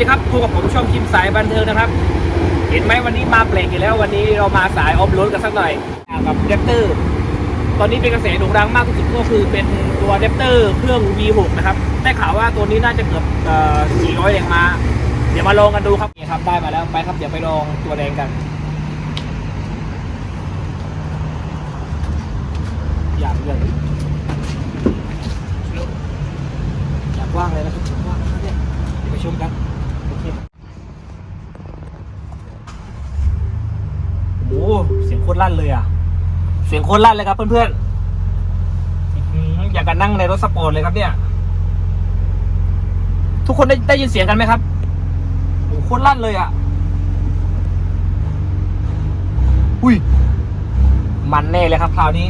สวัสดีครับพบกับผมช่องคิมสายบันเทิงนะครับ เห็นไหมวันนี้มาเปลกอีกแล้ว วันนี้เรามาสายออฟโรดกันสักหน่อยกับเดปเตอร์ ตอนนี้เป็นกระแสโด่งดังมากที่สุดก็คือเป็นตัวเดปเตอร์เครื่อง V6 นะครับ ได้ข่าวว่าตัวนี้น่าจะเกือบเอ่อ400แรงม้า เดี๋ยวมาลองกันดูครับนี่ครับได้มาแล้วไปครับเดี๋ยวไปลองตัวแดงกัน อยากเยอยากว่างเลยนะครับว่างนะครับเนี่ยเดี๋ยวไปชมกันโอเคโอ้โหเสียงโค ตรลั่นเลยอะ เสียงโคตรลั่นเลยครับ เพื่อนๆอื้อหืออยากกันนั่งในรถสปอร์ตเลยครับเนี่ย ทุกคนได้ได้ยินเสียงกันไหมครับโอ้โหโคตรลั่นเลยอะ อุ้ย มันแน่เลยครับคราวนี้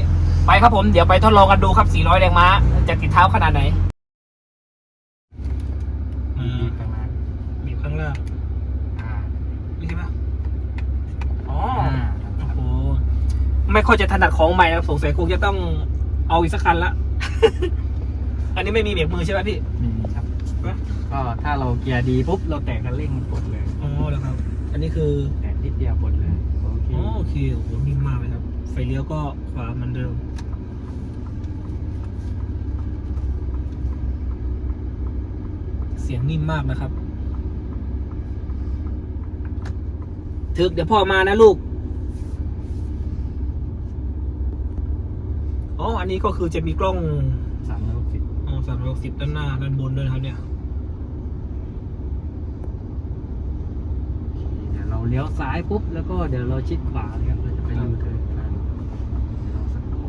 ไปครับผม เดี๋ยวไปทดลองกันดูครับ 400 แรงม้า จะติดเท้าขนาดไหน บีบข้างล่าง บีบข้างล่าง อ่า นี่ใช่ปะอ๋อ อ่า โอ้โห ไม่ค่อยจะถนัดของใหม่นะครับสงสัยคงจะต้องเอาอีกสักคันละ อันนี้ไม่มีเบรกมือใช่ไหมพี่มีครับ ก็ถ้าเราเกียร์ดีปุ๊บเราแตะคันเร่งมันกดเลย อ๋อแล้วครับ อันนี้คือ แตะนิดเดียวกดเลยโอเคอ๋อโอเคโอ้โหนิ่มมากเลยครับ ไฟเลี้ยวก็ขวาเหมือนเดิม เสียงนิ่มมากนะครับ ถึกเดี๋ยวพ่อมานะลูก อ๋อ อันนี้ก็คือจะมีกล้องสามร้อยหกสิบอ๋อสามร้อยสิบด้านหน้าด้านบนด้วยนะครับเนี่ยเดี๋ยวเราเลี้ยวซ้ายปุ๊บแล้วก็เดี๋ยวเราชิดขวานะครับเราจะไปดูเทิร์นกันเดี๋ยวเราสักครู่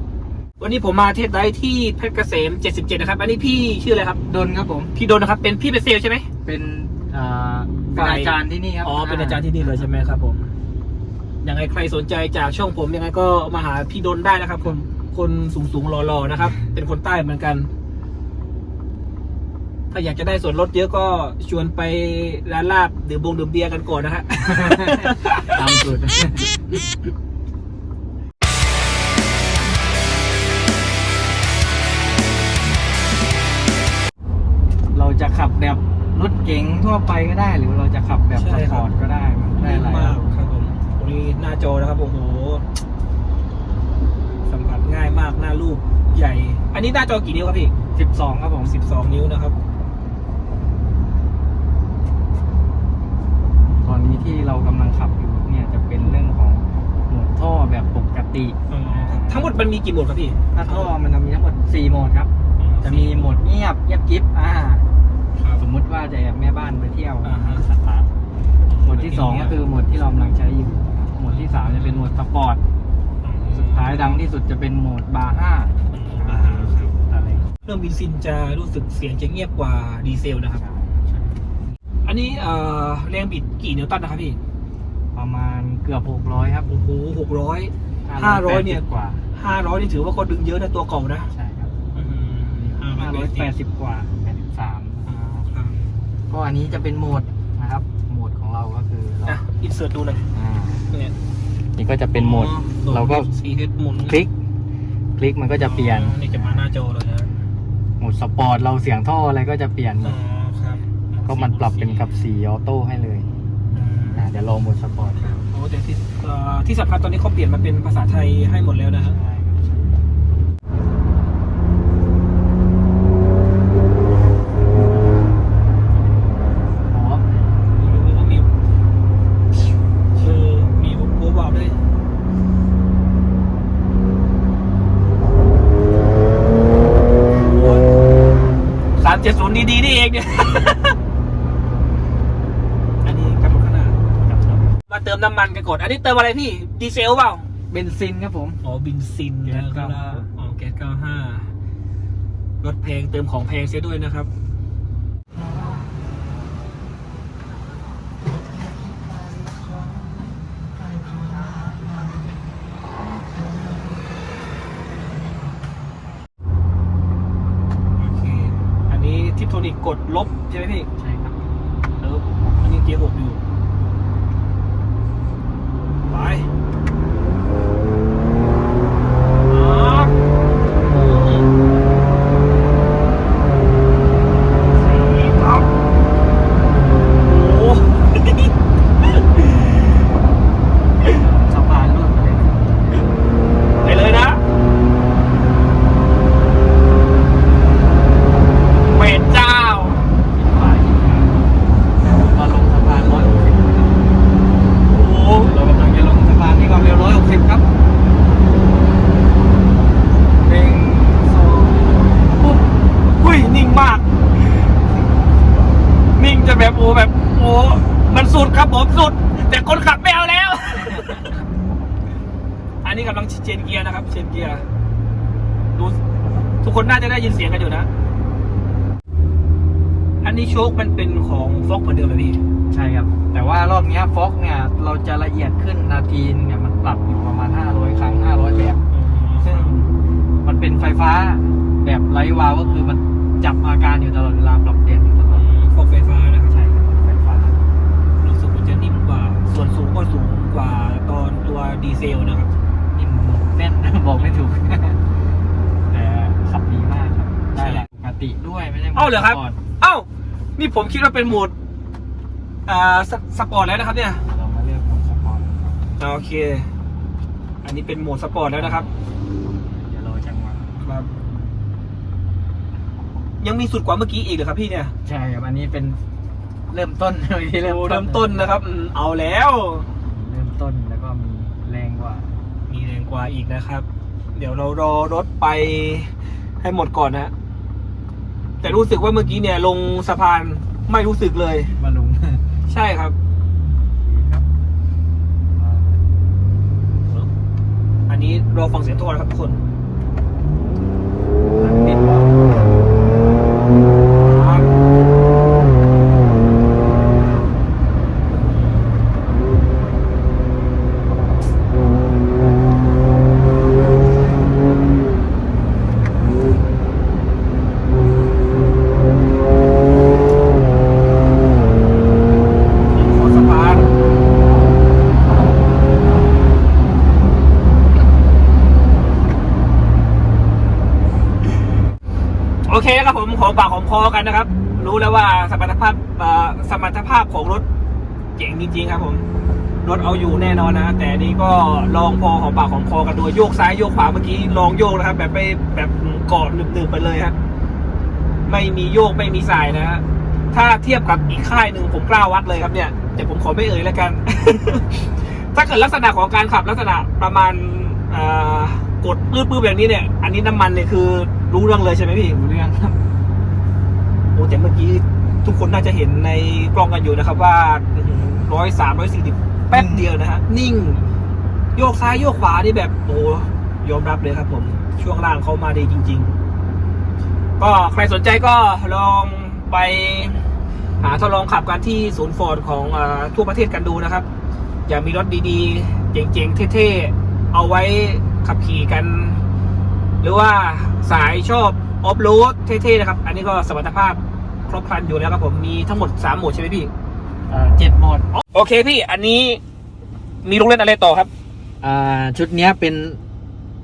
วันนี้ผมมาเทศไดที่เพชรเกษม 77 นะครับ อันนี้พี่ชื่ออะไรครับ ดนครับผม พี่โดนนะครับ เป็นพี่เป็นเซลลใช่ไหม เป็นอ่าเป็นฝ่าย อาจารย์ที่นี่ครับอ๋อ เป็นอาจารย์ที่นี่เลยใช่ไหมครับผม ยังไงใครสนใจจากช่องผมยังไงก็มาหาพี่ดนได้นะครับคน คนสูงสูงๆหล่อๆนะครับ เป็นคนใต้เหมือนกัน ถ้าอยากจะได้ส่วนลดเยอะก็ชวนไปร้านลาบดื่มบงดื่มเบียร์กันก่อนนะฮะตามสูตรเราจะขับแบบรถเก๋งทั่วไปก็ได้ หรือเราจะขับแบบสใช่คปรับอร์ตก็ได้มันได้นิ่มหลายมากอารมณ์ครับผมวันนี้หน้าจอนะครับโอ้โหสัมผัส ง่ายมากหน้ารูปใหญ่ อันนี้หน้าจอกี่นิ้วครับพี่สิบสองครับผม12นิ้วนะครับตอนนี้ที่เรากำลังขับอยู่เนี่ยจะเป็นเรื่องของโหมดท่อแบบปกติทั้งหมดมันมีกี่โหมดครับพี่ถ้าท่อมันจะมีทั้งหมด4โหมดครับ จะมีโหมดเงียบเงียบกิ๊บอ่าครับสมมุติว่าจะแอบแม่บ้านไปเที่ยวอ่าฮะสตาร์ทโหมดที่สองก็คือโหมดที่เรากำลังใช้อยู่นะครับโหมดที่สามจะเป็นโหมดสปอร์ต สุดท้ายดังที่สุดจะเป็นโหมดบาร์ห้าอ่าฮะครับอะไรเครื่องบินซินจะรู้สึกเสียงจะเงียบกว่าดีเซลนะครับ อันนี้เอ่อแรงบิดกี่นิวตันนะครับพี่ ประมาณเกือบหกร้อยครับโอ้โหหกร้อย ห้าร้อยเนี่ย กว่าห้าร้อยนี่ถือว่าเขาดึงเยอะนะตัวเก่านะ ใช่ครับห้าห้าร้ร้ออยยแปแปดดสิบสิบกว่าแปดสิบสามครับก็อันนี้จะเป็นโหมดนะครับโหมดของเราก็คือเราอะอินเสิร์ตดูหน่อยอ่า เนี่ย นี่ก็จะเป็นโหมดอ๋อเราก็สีเฮดหมุนคลิก คลิกมันก็จะเปลี่ยนอ๋อนี่จะมาหน้าจอเลยนะโหมดสปอร์ตเราเสียงท่ออะไรก็จะเปลี่ยนหมอ๋อดครับก็มันปรับเป็นกับสีออโต้ให้เลยอืมอ่าเดี๋ยวลองโหมดสปอร์ตครับโอ้แต่ที่เอ่อที่สำคัญตอนนี้เขาเปลี่ยนมาเป็นภาษาไทยให้หมดแล้วนะฮะ ใช่ นกันก่อนอันนี้เติมอะไรพี่ ดีเซลเปล่า เบนซินครับผม อ๋อบินซินแก๊สนะครับ95อ๋อแก๊สเก้าห้ารถแพงเติมของแพงเสียด้วยนะครับ โอเค อันนี้ทิปโทนิกกดลบใช่ไหมพี่ ใช่ครับเอออันนี้เกียร์หกอยู่ ไป จะแบบโอ้แบบโอ้มันสุดครับผมสุด แต่คนขับไม่เอาแล้ว อันนี้กำลังเชนเกียร์นะครับ เชนเกียร์ดูทุกคนน่าจะได้ยินเสียงกันอยู่นะ อันนี้โชคมันเป็นของฟ็อกเหมือนเดิมเลยพี่ใช่ครับ แต่ว่ารอบนี้ฟ็อกเนี่ยเราจะละเอียดขึ้นนาทีเนี่ยมันปรับอยู่ประมาณ 500 ครั้ง 500 แบบ ซึ่งมันเป็นไฟฟ้าแบบไร้วาวก็คือมันจับอาการอยู่ตลอดเวลาปรับเปลี่ยนตลอด ฟอกไฟฟ้านะครับใช่ครับไฟฟ้ารู้สึกมันจะนิ่มกว่า ส่วนสูงก็สูงกว่าตอนตัวดีเซลนะครับ นิ่มแน่น บอกไม่ถูก แต่ขับดีมากครับ ได้แหละปกติด้วยไม่ได้โหมดเอ้าเหรอครับสปตเอ้า นี่ผมคิดว่าเป็นโหมดอ่าสสปอร์ตแล้วนะครับเนี่ย เรามาเลือกโหมดสปอร์ตครับอ่าโอเค อันนี้เป็นโหมดสปอร์ตแล้วนะครับ เดี๋ยวรอจังหวะ ครับ ยังมีสุดกว่าเมื่อกี้อีกเหรอครับพี่เนี่ยใช่ครับอันนี้เป็นเริ่มต้นที่โอ้เริ่มต้นนะครับอืมเอาแล้ว เริ่มต้นแล้วก็มีแรงกว่า มีแรงกว่าอีกนะครับ เดี๋ยวเรารอรถไปให้หมดก่อนนะ แต่รู้สึกว่าเมื่อกี้เนี่ยลงสะพานไม่รู้สึกเลย มาลุงใช่ครับ ครับอ่าอันนี้รอฟังเสียงโทรนะครับทุกคน ติดบล็อก ครับขอสะพาน โอเคครับผมของปากของคอกันนะครับ รู้แล้วว่าสมรรถภาพสมรรถภาพของรถเจ๋งจริงๆครับผมรถเอาอยู่แน่นอนนะ แต่นี่ก็ลองพอของปากของคอกันดูโยกซ้ายโยกขวาเมื่อกี้ลองโยกนะครับ แบบไปแบบเกาะหนึบๆไปเลยครับไม่มีโยกไม่มีสายนะฮะถ้าเทียบกับอีกค่ายหนึ่งผมกล้าวัดเลยครับเนี่ยแต่ผมขอไม่เอ่ยแล้วกัน ถ้าเกิดลักษณะของการขับลักษณะประมาณกดปื้อๆแบบนี้เนี่ย อันนี้น้ำมันเนี่ยคือ รู้เรื่องเลยใช่ไหมพี่รู้เรื่องครับโอ้แต่เมื่อกี้ทุกคนน่าจะเห็นในกล้องกันอยู่นะครับ ว่าร้อยสามร้อยสี่สิบแป๊บเดียวนะฮะนิ่ง โยกซ้ายโยกขวานี่แบบโอ้ยอมรับเลยครับ ผม ช่วงล่างเขามาดีจริง ๆ ก็ใครสนใจก็ลองไปหาทดลองขับกันที่ศูนย์ฟอร์ดของอทั่วประเทศกันดูนะครับ อย่ามีรถดีๆ เจ๋งๆ เท่ๆ เอาไว้ขับขี่กัน หรือว่า สายชอบออฟโรดเท่ๆนะครับ อันนี้ก็สมรรถภาพครบครันอยู่แล้วครับผมมีทั้งหมด 3 โหมดใช่ไหมพี่อ่าเจ็ดโหมด โอเคพี่อันนี้มีลูกเล่นอะไรต่อครับ อ่าชุดเนี้ยเป็น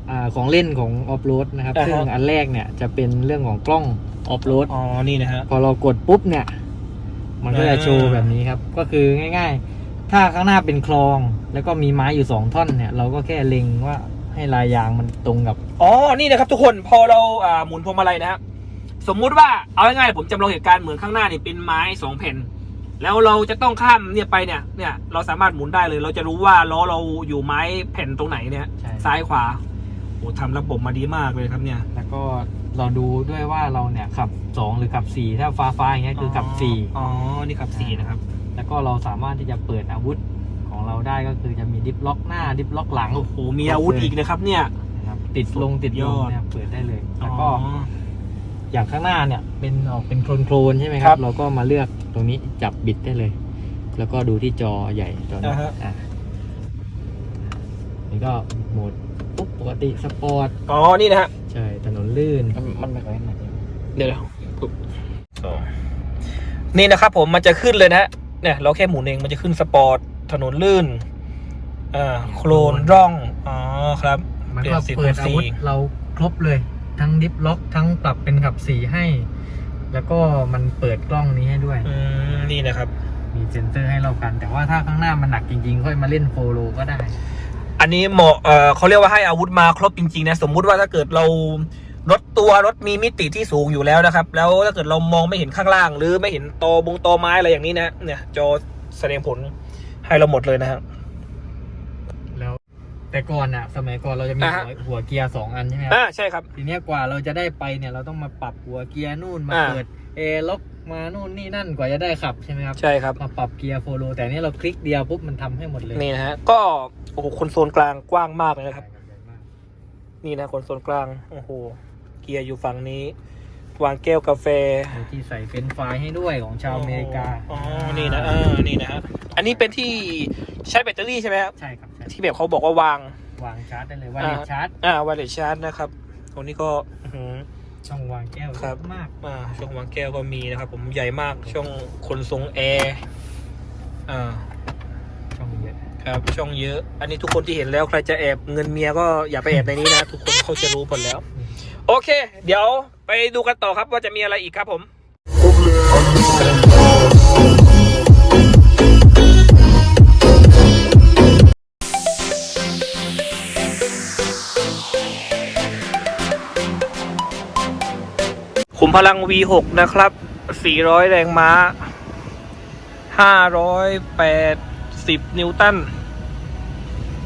อ่าของเล่นของออฟโรดนะครับ อ่าฮะ ซึ่งอันแรกเนี่ยจะเป็นเรื่องของกล้องออฟโรดอ๋อนี่นะฮะ พอเรากดปุ๊บเนี่ย มันก็จะอ่าโชว์แบบนี้ครับ ก็คือง่าย ๆ ถ้าข้างหน้าเป็นคลอง แล้วก็มีไม้อยู่สองท่อนเนี่ย เราก็แค่เล็งว่าให้ลายยางมันตรงกับ อ๋อ นี่นะครับทุกคนพอเราอ่าหมุนพวงมาลัยนะฮะสมมุติว่าเอาง่ายๆผมจำลองเหตุการณ์เหมือนข้างหน้าเนี่ยเป็นไม้สองแผ่นแล้วเราจะต้องข้ามเนี่ยไปเนี่ยเนี่ยเราสามารถหมุนได้เลย เราจะรู้ว่าล้อเราอยู่ไม้แผ่นตรงไหนเนี่ย ใช่ ซ้ายขวาโอ้ทำระบบมาดีมากเลยครับเนี่ย แล้วก็เราดูด้วยว่าเราเนี่ยขับสองหรือขับสี่ถ้าฟ้าฟ้าๆอย่างเงี้ยคือขับสี่อ๋อ นี่ขับสี่นะครับแล้วก็เราสามารถที่จะเปิดอาวุธของเราได้ก็คือจะมีดิฟล็อกหน้าดิฟล็อกหลัง โอ้โห มีอาวุธอีกนะครับเนี่ยนะครับ ติดลงติดลงยอดเนี่ยเปิดได้เลยแล้วก็อ๋อ อย่างข้างหน้าเนี่ย เป็นออกเป็นโคลนโคลนๆใช่ไหมคครัรับ บ เราก็มาเลือกตรงนี้จับบิดได้เลย แล้วก็ดูที่จอใหญ่จอนี้อ่าฮะ อะนี่ก็โหมดปุ๊บปกติสปอร์ตอ๋อ นี่นะฮะ ใช่ถนนลื่น มันไม่ค่อยหนักเดี๋ยวปุ๊บนี่นะครับผมมันจะขึ้นเลยนะฮะเนี่ยเราแค่หมุนเองมันจะขึ้นสปอร์ต ถนนลื่น อ่า โคลนร่อง อ๋อ ครับ มันเปลี่ยก็นสีเปิดเป็นอาสีวุธเราครบเลย ทั้งดิฟล็อกทั้งปรับเป็นขับสีให้ แล้วก็มันเปิดกล้องนี้ให้ด้วย อืมนี่นะครับ มีเซ็นเซอร์ให้เรากัน แต่ว่าถ้าข้างหน้ามันหนักจริงๆ ค่อยมาเล่นโฟโลก็ได้ อันนี้เหมาะเอ่อเขาเรียกว่าให้อาวุธมาครบจริงๆนะ สมมุติว่าถ้าเกิดเรารถตัวรถมีมิติที่สูงอยู่แล้วนะครับ แล้วถ้าเกิดเรามองไม่เห็นข้างล่าง หรือไม่เห็นตอบงตอไม้อะไรอย่างนี้นะ เนี่ยจอแสดงผลให้เราหมดเลยนะฮะแล้ว แต่ก่อนอะสมัยก่อนเราจะมีอ่าฮะ หัวหัวเกียร์สองอันใช่ไหมครับอ่าใช่ครับ ทีเนี้ยกว่าเราจะได้ไปเนี่ยเราต้องมาปรับหัวเกียร์นู่นมาอ่า เปิดเอล็อกมานู่นนี่นั่นกว่าจะได้ขับใช่ไหมครับใช่ครับ มาปรับเกียร์โฟโลแต่อันนี่เราคลิกเดียวปุ๊บมันทำให้หมดเลยนี่นะฮะ ก็โอ้โหคอนโซลกลางกว้างมากเลยนะครับใหญ่มากนี่นะคนโซนกลาง โอ้โห เกียร์อยู่ฝั่งนี้ วางแก้วกาแฟมีที่ใส่เฟรนช์ฟรายให้ด้วยของชาวอเมริกาอ๋อนี่นะเออนี่นะฮะอันนี้เป็นที่ใช้แบตเตอรี่ใช่ไหมครับใช่ครับใช่ที่แบบเขาบอกว่าวางวางชาร์จได้เลยว่าเลสชาร์จอ่าไวเลสชาร์จนะครับตรงนี้ก็อื้อหือช่องวางแก้วครับเยอะมากอ่าช่องวางแก้วก็มีนะครับ ผมใหญ่มากช่องคนทรงแอร์อ่าช่องเยอะครับช่องเยอะ อันนี้ทุกคนที่เห็นแล้วใครจะแอบเงินเมียก็อย่าไปแอบในนี้นะ ทุกคนเขาจะรู้หมดแล้ว โอเค เดี๋ยวไปดูกันต่อครับว่าจะมีอะไรอีกครับผมขุมพลัง V6 นะครับ 400 แรงม้า 580 นิวตัน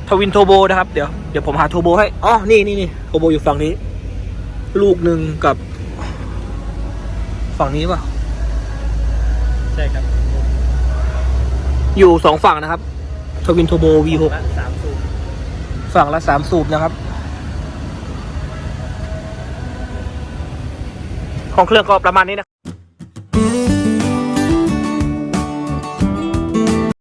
ทวินโทโบนะครับ เดี๋ยว เดี๋ยวผมหาโทโบให้ อ๋อ นี่นี่นี่โทโบอยู่ฝั่งนี้ ลูกหนึ่งกับ ฝั่งนี้ป่ะ ใช่ครับอยู่สองฝั่งนะครับทวินโทโบ V6 ละสามสูบฝั่งละสามสูบนะครับห้องเครื่องก็ประมาณนี้นะ